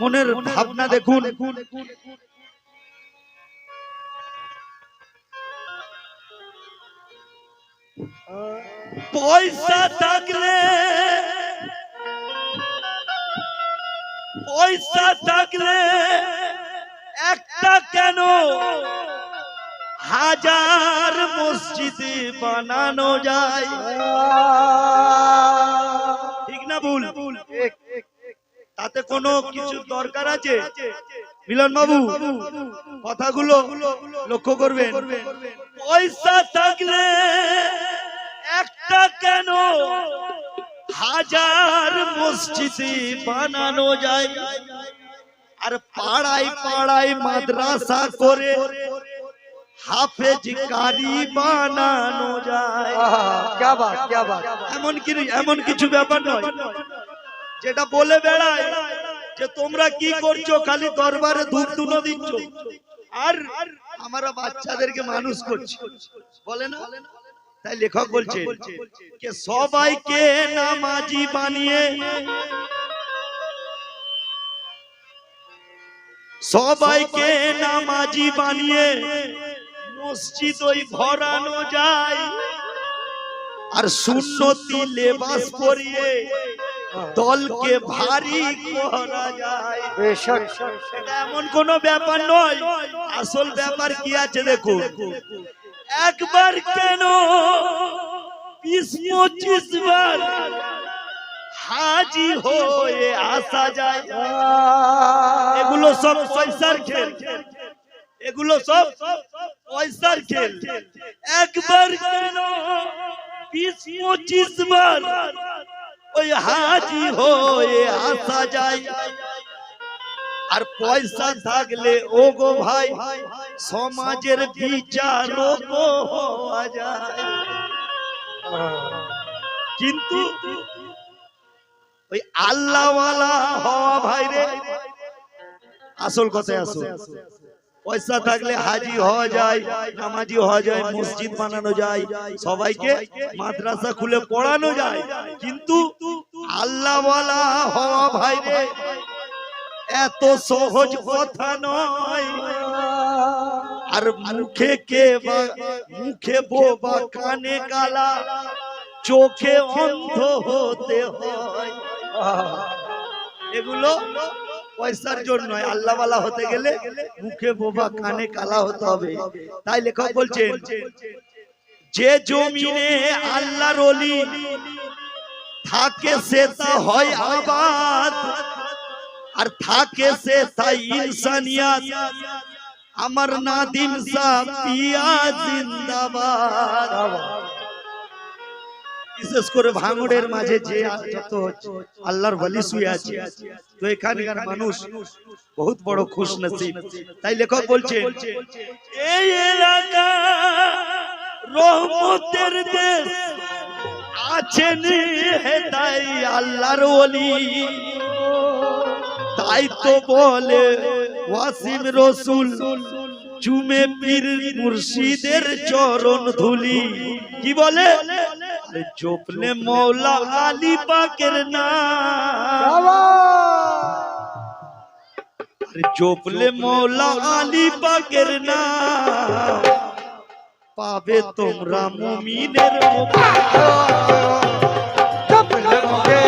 মনের ভাবনা দেখুন। পয়সা থাকলে পয়সা থাকলে একটা কেন? হাজার মসজিদে বানানো যায়। ঠিক না ভুল? তাতে কোনো কিছু দরকার আছে? মিলন বাবু কথাগুলো লক্ষ্য করবেন। পয়সা থাকলে একটা কেন? হাজার মসজিদ বানানো যায়। আর পাড়ায় পাড়ায় মাদ্রাসা করে হাফেজ কারি বানানো যায়। এমন এমন কিছু ব্যাপার নয়। যেটা বলে বেড়ায় যে তোমরা কি করছ? খালি দরবারে ধূপ ধুনো দিচ্ছ। আর আমরা বাচ্চাদেরকে মানুষ করছি। বলে না? তাই লেখক বলছে যে সবাইকে নামাজি বানিয়ে সবাইকে নামাজি বানিয়ে মসজিদ ওই ভরানো যায়। আর সুন্নতি লেবাস পরিয়ে দলকে ভারী এমন কোনো ব্যাপার নয় আসল ব্যাপার কি আছে দেখুন। একবার কেন বিশ পঁচিশ বার হাজি হয়ে আসা যায়? এগুলো সব পয়সার খেল। এগুলো সব পয়সার খেল। একবার কেন বিশ পঁচিশ বার ওই হাজি হয়ে আসা যায়। আর পয়সা থাকলে ও গো ভাই, সমাজের যায়। কিন্তু ওই আল্লাহওয়ালা হওয়া ভাই রে, আসল কথায় আসো। পয়সা থাকলে হাজি হওয়া যায় নামাজি হওয়া যায় মসজিদ বানানো যায় সবাইকে মাদ্রাসা খুলে পড়ানো যায়। কিন্তু আল্লাহওয়ালা হওয়া ভাই রে এত সহজ কথা নয়। আর মুখে কে বা মুখে বোবা কানে কালা চোখে অন্ধ হতে হয়। এগুলো পয়সার জন্য আল্লাহওয়ালা হতে গেলে মুখে বোবা, কানে কালা হতে হবে। তাই লেখক বলছেন, যে জমিনে আল্লাহর অলি থাকে সে তা হয় আবাদ, আর থাকে সে তাই ইনসানিয়াত। আমার নাদিম সাহ পিয়া জিন্দাবাদ। বিশেষ করে ভাঙড়ের মাঝে যে যত আল্লাহর বলি শুয়ে আছে, তো এখানকার মানুষ বহুত বড় খুশ নসিব তাই লেখক বলছে এই এলাকা রহমতের দেশ আছেন তাই আল্লাহর ওলি তাই তো বলে ওয়াসিম রসুল, চুমে পীর মুর্শিদের চরণ ধুলি। কি বলে? জপলে মৌলা আলী পাকের নাম জপলে মৌলা আলী পাকের নাম পাবে তোমরা মুমিনের মুখে পাবে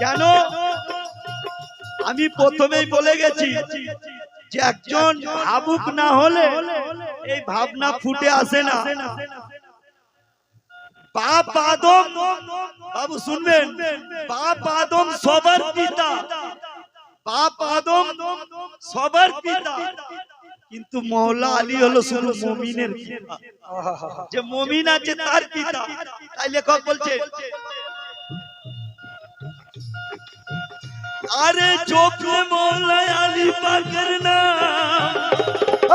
কেন? আমি প্রথমেই বলে গেছি যে একজন ভাবুক না হলে এই ভাবনা ফুটে আসে না। বাপ আদম, বাবু শুনবেন, বাপ আদম সবার পিতা। বাপ আদম সবার পিতা। কিন্তু মৌলা আলী হলো শুধু মমিনের যে মমিন আছে তার পিতা। তাই লেখক বলছে আরে চোখে মোলা আলী পাকের নাম।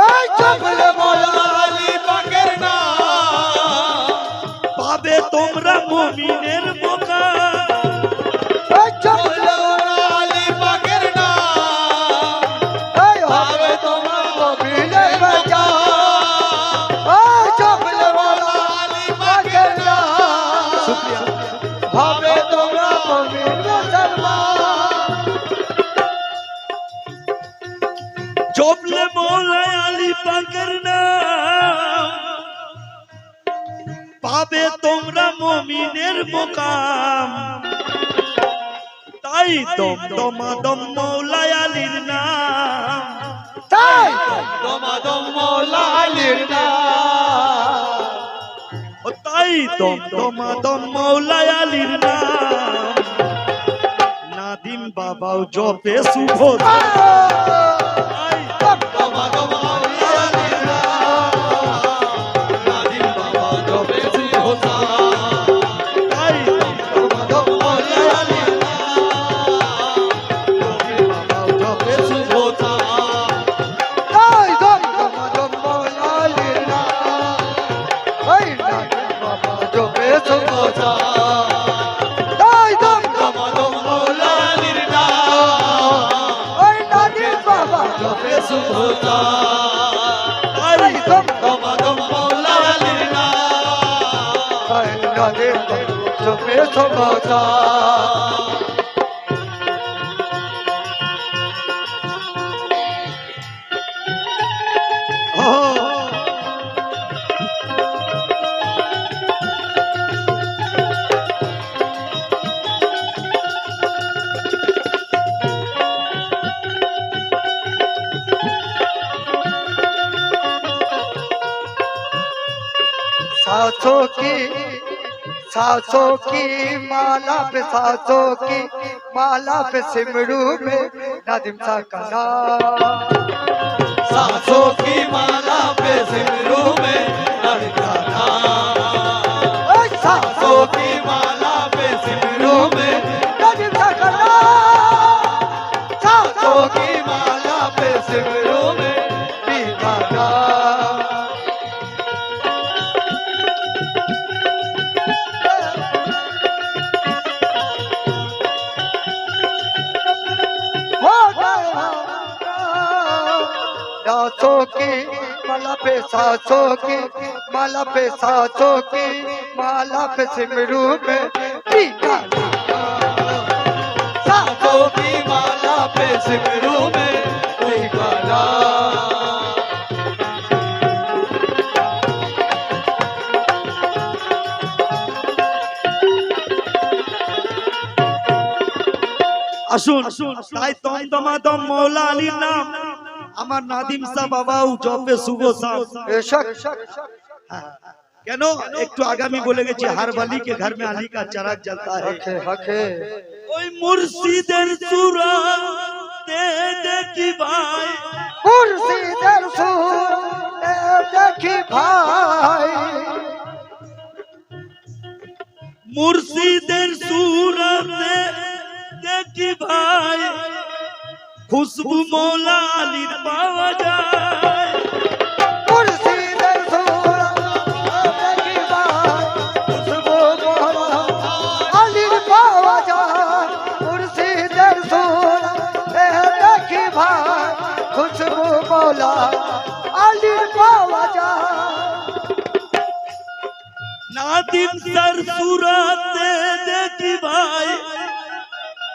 এই চপলে মোলা আলী পাকের নাম। পাবে তোমরা মমিনের মোকা পাবে তোমরা মমিনের মোকাম। তাই দম দমাদম মৌলা আলীর নাম। তাই দমাদম মৌলা আলীর নাম। ও তাই দম দমাদম মৌলা আলীর নাম। নাদিম বাবাও জপে শুভ তাই দমাদম सासों की माला पे, सासों की माला पे सिमरू में नादिम सा कला। सासों की माला पे सिमरू में पे सासों की माला पे सासों की माला पे सिमरू में टीका सांसों की माला पे सिमरू में कोई गाना আসুন তাই দমদমাদম মৌলা আলীর নাম আমার নাদিম সাহ বাবাও জবে শুভ সাহ কেন একটু আগামী বলে গেছি হার বালি কে ঘর মে আলী কা চারাক জ্বলতা হ্যায় ওই মুর্শিদের সুরা দে দেখি ভাই মুর্শিদের সুরা দে দেখি ভাই মুর্শিদের সুরা দে দেখি ভাই খুশবু মৌলালির পাওয়া যায়। খুশবু মৌলা আলির পাওয়া যায় নাদিম তার সুরাতে দেখি ভাই,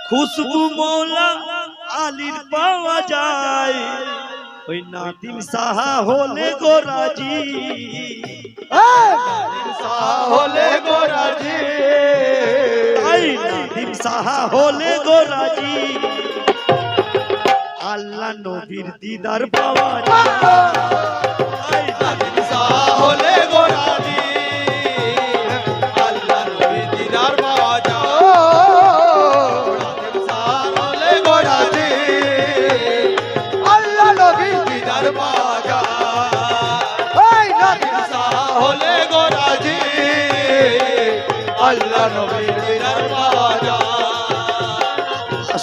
খুশবু মৌলা আলীর পাওয়া যায়। ওই নাদিম সাহা হলে গো রাজি। হলে গোরাজি তাই নাদিম সাহা হলে গো রাজি। আল্লাহ নবীর দিদার পাওয়া যায়। তাই নাদিম হলে গোরাজি আল্লাহ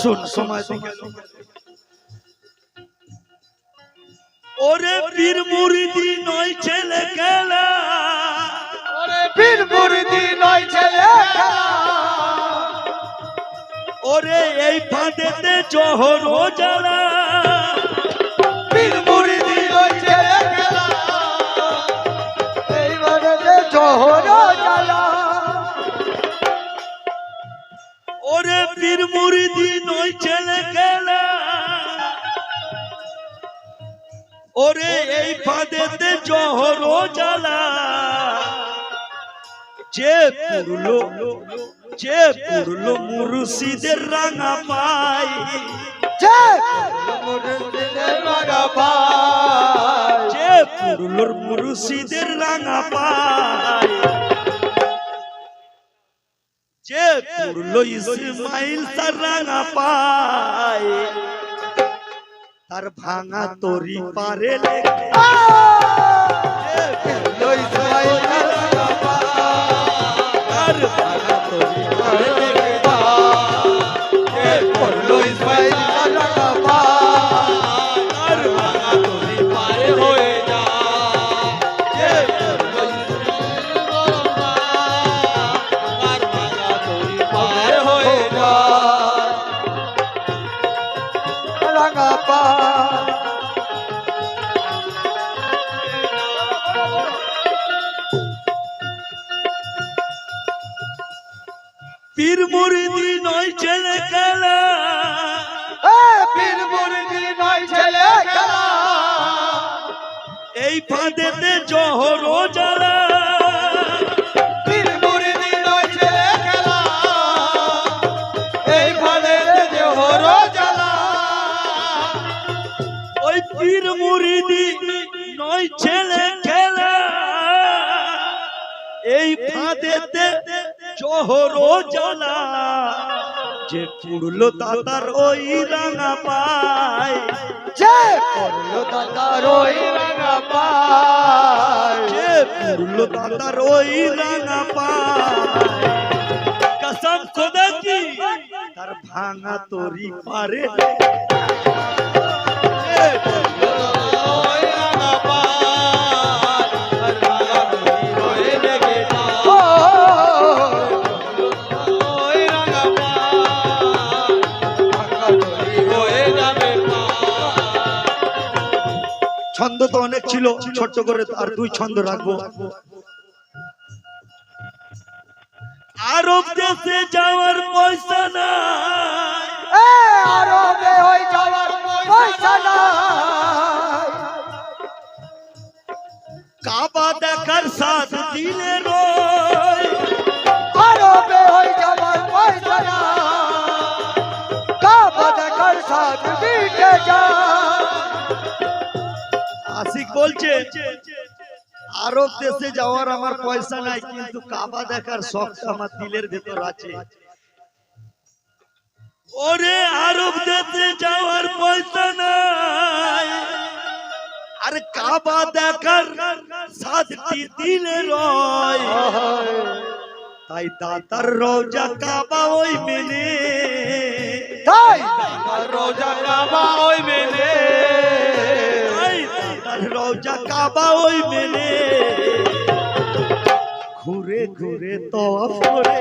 আসুন সময় দিকে ওরে পীর মুরিদি নয় ছেলে খেলা। পীর মুরিদি নয় ছেলে খেলা। ওরে এই ফাঁদেতে জহর ও জ্বালা। মুরিদি নয় ছেলে খেলা ওরে এই ফাঁদেতে জহর ও জ্বালা যে পুরলো যে পুরলো মুর্শিদের রাঙা পাই যে মুরিদিদের লাগা পায় যে পুরলোর মুর্শিদের রাঙা পাই যে পুরলো ইসমাইল তার রাঙা পায়। তার ভাঙা তরি পারে লেগে তার রাঙা পায়। তার ভাঙা তরি পারে লেগে লো ইসমাইল তার রাঙা পায়। লাগা পায় পীর মুরিদি নয় ছেলে খেলা। পীর মুরিদি নয় ছেলে খেলা। এই ফাঁদেতে জহর জ্বালা। নয় ছেলে খেলা। এই ফাঁদেতে জহর জ্বালা। যে পুরলো দাদার ওই রাঙা পায়। যে করল দাদা রই রাঙা পায়। যে পুরলো দাদার ওই রাঙা পায়। কসম খোদা কি তার ভাঙা তরি পারে। ছন্দ তো অনেক ছিল ছোট্ট করে আর দুই ছন্দ রাখব। আরব দেশে যাওয়ার পয়সা নাই। এ আরবে হই যাওয়ার পয়সা নাই কাবা দেখার সাথ দিলে আশিক বলছে, আরব দেশে যাওয়ার আমার পয়সা নাই, কিন্তু কাবা দেখার শখটা আমার দিলের ভেতর আছে। ওরে আরব দেশে যাওয়ার পয়সা নাই। আর কাবা দেখার সাতটি দিলে রয়। তাই দাতার রোজা কাবা ওই মেলে তাই? রোজা কাবা ওই মেলে তাই? দাতার রোজা কাবা ওই মেনে। ঘুরে ঘুরে তো ফরে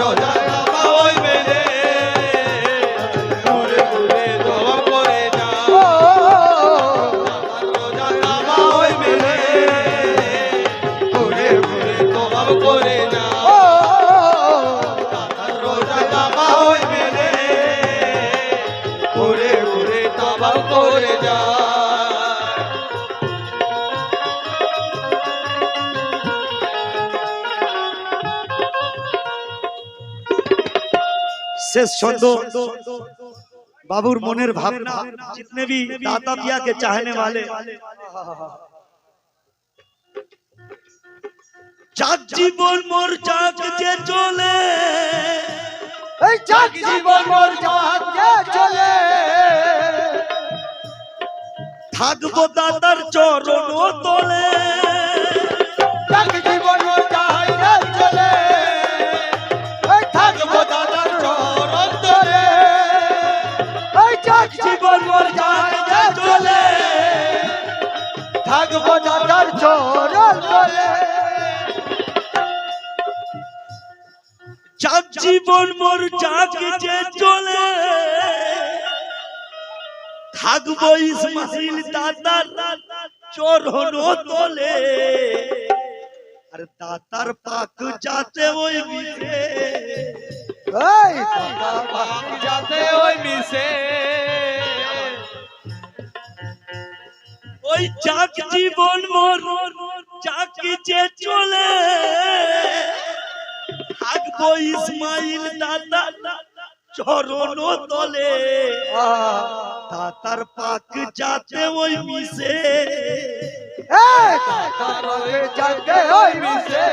রোজা শেষ ছন্দ বাবুর মনের ভাবনা जितने भी दाता पिया के चाहने वाले যাক জীবন মোর যাক যে চলে এই চাক জীবন মোর যাকে চলে থাকবো দাদার চরণ তলে চাক জীবন জীবন মোর যে চলে। থাকব ইসমাইল দাদার চরণ তলে। আর দাতার পাক যাতে ওই মিশে। এই! দাদা বাকি যাতে ওই মিশে। ওই যাক জীবন মোর যাক যে চলে। থাকব ইসমাইল দাদা চরণ তলে। দাতার পাক যাতে ওই মিশে। যাতে ওই মিশে।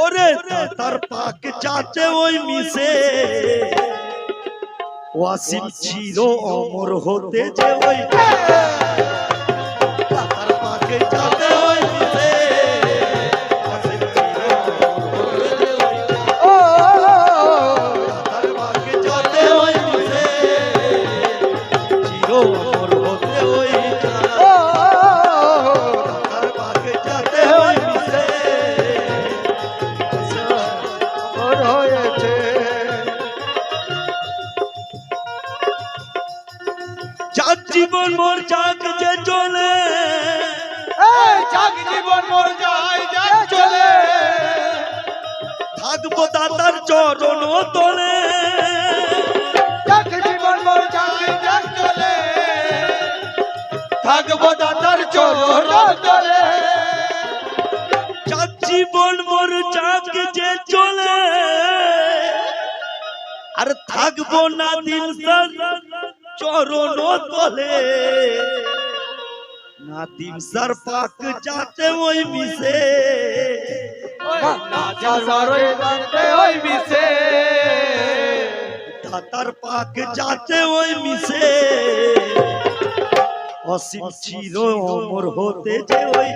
ওরে দাতার পাক যাতে ওই মিশে। ওয়াসিম চির অমর হতে যে ওই থাকব দাতার চরণ তলে। যার জীবন মোর যাক যে চলে। আর থাকব না সার চরণ তলে। না দিন সার পাক যাতে মিশে। ওই মিশে। দাতার পাক যাতে ওই মিশে। অসীম ছিল অমর হতে যে ওই